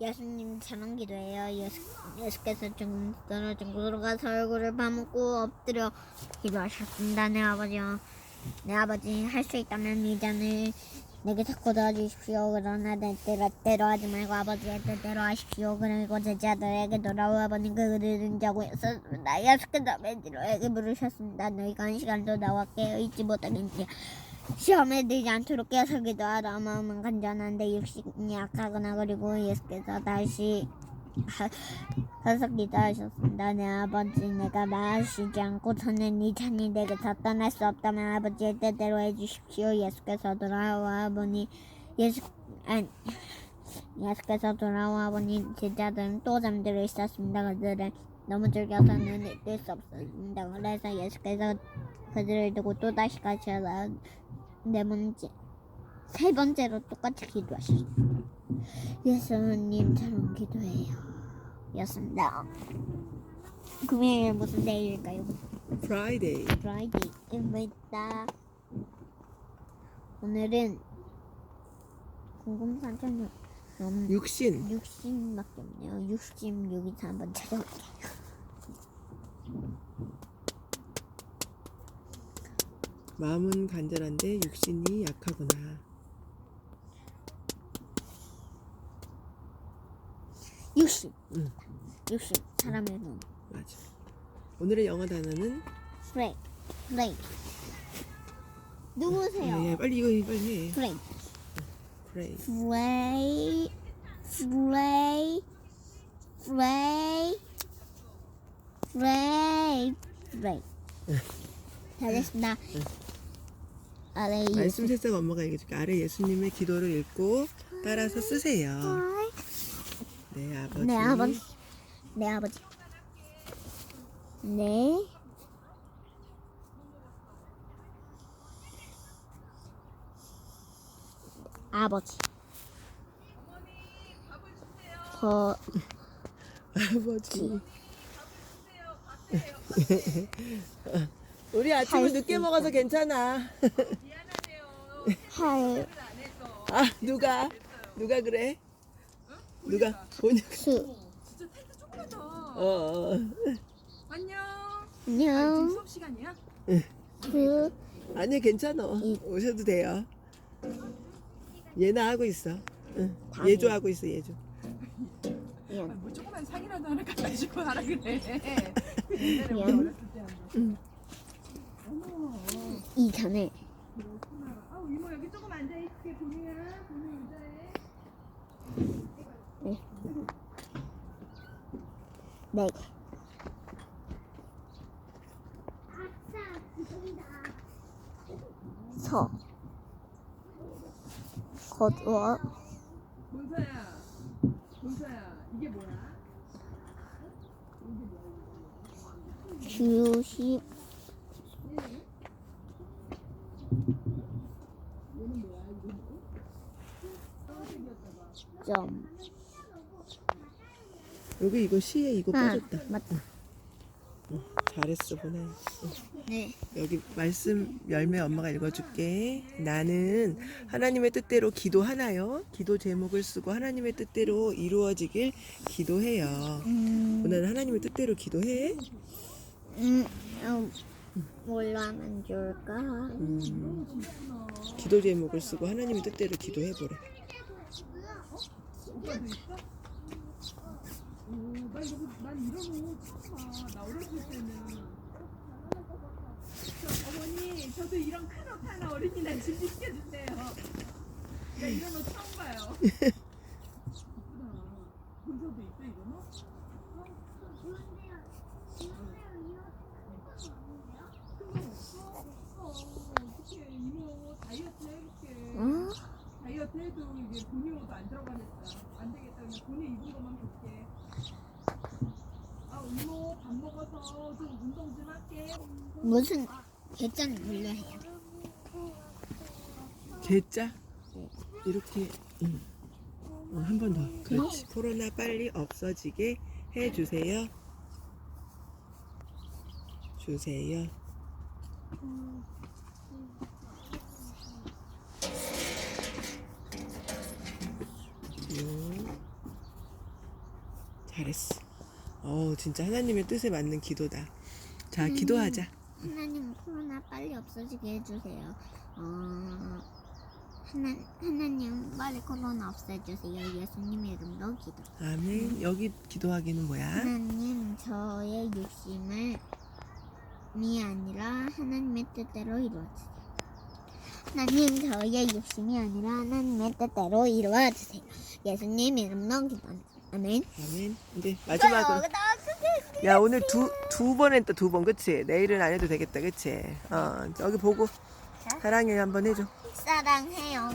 예수님처럼 기도해요. 예수, 예수께서 죽음 떨어진 곳으로 가서 얼굴을 파묻고 엎드려 기도하셨습니다. 내 아버지요. 내 아버지 할 수 있다면 이전을 내게 자꾸 도와주십시오. 그러나 내 뜻대로 하지 말고 아버지의 뜻대로 하십시오. 그리고 제자들에게 돌아와 아버님 그들은 자고 있었습니다. 예수께서 베드로에게 물으셨습니다. 너희가 한 시간도 나와 깨어 있지 못하겠지. 시험에 들지 않도록 깨서 기도하라. 마음은 간절한데 육신이 약하거나 그리고 예수께서 다시 하- 가서 기도하셨습니다. 내 아버지 내가 말하시지 않고 저는 이 잔이 내게서 떠날 수 없다면 아버지의 뜻대로 해주십시오. 예수께서 돌아와 보니 예수 아니 예수께서 돌아와 보니 제자들은 또 잠들어 있었습니다. 그들은 너무 즐겨서는 뜰수 없었습니다. 그래서 예수께서 그들을 두고 또 다시 가셔서 네 번째 세 번째로 똑같이 기도하셨습니다. 예수님처럼 기도해요. 였습니다. 금요일 무슨 데이일까요? Friday. 프라이데이입니다. 오늘은 궁금사전이 너무 육신. 60밖에 없네요. 66에서 한번 찾아볼게요. 마음은 간절한데 육신이 약하구나. 60. 응. 60. 사람의 눈. 맞아. 오늘의 영어 단어는 프레이. 프레이. 누구세요? 야, 야, 빨리 이거 빨리 해. 프레이. Pray. 프레이. 프레이. 프레이. 프레이. 프레이. 잘했습니다. 아래 이 말씀 새싹 엄마가 얘기해줄게. 아래 예수님의 기도를 읽고 따라서 쓰세요. 네 아버지. 네 아버지. 네 아버지. 네. 아버지. 저 아버지. 우리 아침을 늦게. 먹어서 괜찮아. 할아 누가 누가 그래? 누가 본인 수. 어, 어. 안녕. 안녕. 수업 시간이야? 수. 아니 괜찮아. 이- 오셔도 돼요. 얘나 하고 있어. 응. 다 예조 해. 하고 있어 예조. 예. 아, 뭐 조그만 상이라도 하나 갖다 주고 하라 그래. 옛날에 우리 미안. 어렸을 때 한번. 아, 이모 여기. 네 개. 서 거두어 문서야. 문서야. 이게 뭐야? 주십 점 여기 이거 시에 이거 아, 빠졌다. 맞다 잘했어 보내. 네 여기 말씀 열매 엄마가 읽어줄게. 나는 하나님의 뜻대로 기도하나요? 기도 제목을 쓰고 하나님의 뜻대로 이루어지길 기도해요. 음, 오늘 하나님의 뜻대로 기도해. 음, 음, 뭘로 하면 좋을까 음, 기도 제목을 쓰고 하나님의 뜻대로 기도해 보래. 오빠도 있어? 오, 나난 이런 옷 처음 봐. 나 어렸을 때는. 저, 어머니, 저도 이런 큰 옷 하나 어린이날 준비시켜주세요. 나 이런 옷 처음 봐요. 예쁘다. 본서도 있어? 어떻게 이모 다이어트 해볼게. 어? 해도 이게 본인 옷도 안 들어가겠다. 안 되겠다. 그냥 본인 입은 것만 볼게. 아 이모 밥 먹어서 좀 운동 좀 할게. 무슨 물려 해요 개자 이렇게 음. 어, 한 번 더. 그렇지. 코로나 빨리 없어지게 해 주세요. 주세요. 잘했어. 어, 진짜 하나님의 뜻에 맞는 기도다. 자, 기도하자. 하나님 코로나 빨리 없어지게 해주세요. 어, 하나, 하나님 빨리 코로나 없애주세요. 예수님 이름으로 기도. 아멘. 여기 기도하기는 뭐야? 하나님 저의 욕심을 이 아니라 하나님의 뜻대로 이루어주세요. 하나님 저의 욕심이 아니라 하나님의 뜻대로 이루어 주세요. 예수님 이름으로 기도합니다. 아멘. 아멘. 이제 마지막으로. 여기다 크게 야, 오늘 두, 두 번 했다, 두 번. 그치? 내일은 안 해도 되겠다, 그치? 어, 여기 보고. 사랑해 한번 해줘. 사랑해요.